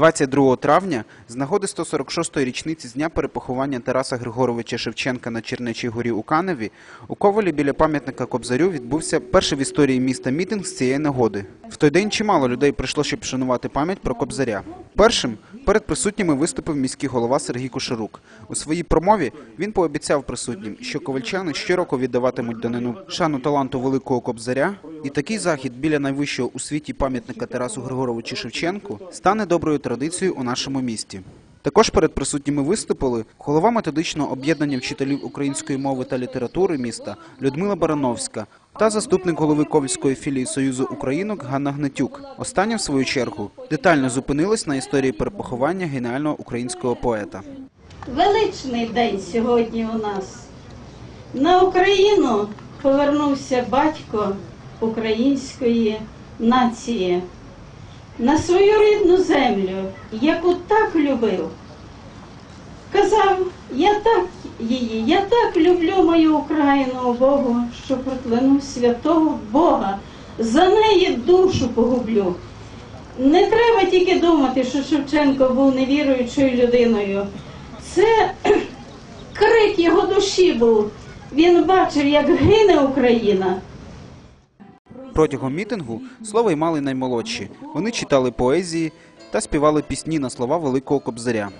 22 травня з нагоди 146-ї річниці з дня перепоховання Тараса Григоровича Шевченка на Чернечій горі у Каневі у Ковалі біля пам'ятника Кобзарю відбувся перший в історії міста мітинг з цієї нагоди. В той день чимало людей прийшло, щоб вшанувати пам'ять про Кобзаря. Першим перед присутніми виступив міський голова Сергій Кушерук. У своїй промові він пообіцяв присутнім, що ковальчани щороку віддаватимуть данину шану таланту великого Кобзаря, і такий захід біля найвищого у світі пам'ятника Тарасу Григоровичу Шевченку стане доброю традицією у нашому місті. Також перед присутніми виступили голова методичного об'єднання вчителів української мови та літератури міста Людмила Барановська та заступник голови Ковальської філії Союзу Українок Ганна Гнатюк. Остання, в свою чергу, детально зупинилась на історії перепоховання геніального українського поета. Величний день сьогодні у нас. На Україну повернувся батько української нації, на свою рідну землю, яку так любив. Казав, я так її, я так люблю мою Україну, Богу, що прокляну святого Бога, за неї душу погублю. Не треба тільки думати, що Шевченко був невіруючою людиною. Це крик його душі був. Він бачив, як гине Україна. Протягом мітингу слово й мали наймолодші. Вони читали поезії та співали пісні на слова Великого Кобзаря.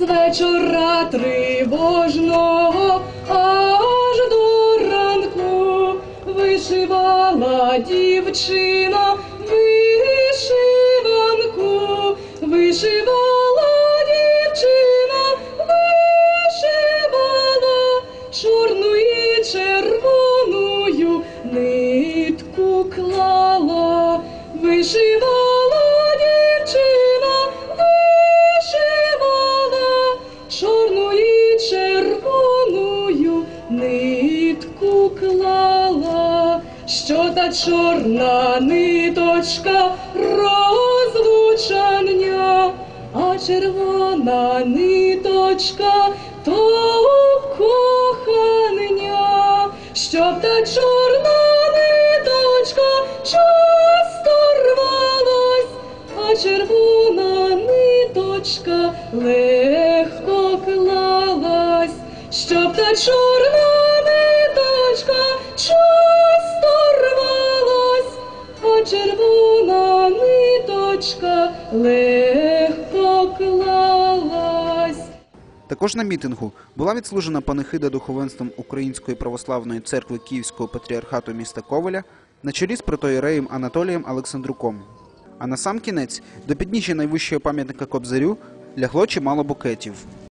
з вечора тривожного аж до ранку вишивала дівчина вишиванку, вишивала нитку клала, що та чорна ниточка розлучання, а червона ниточка то кохання, щоб та чорна ниточка часто червона ниточка легко клалась, щоб та чорна ниточка часто рвалась, а червона ниточка легко клалась. Також на мітингу була відслужена панихида духовенством Української православної церкви Київського патріархату міста Ковеля на чолі з протоєреєм Анатолієм Олександруком. А на сам кінець до підніжжя найвищого пам'ятника Кобзарю лягло чимало букетів.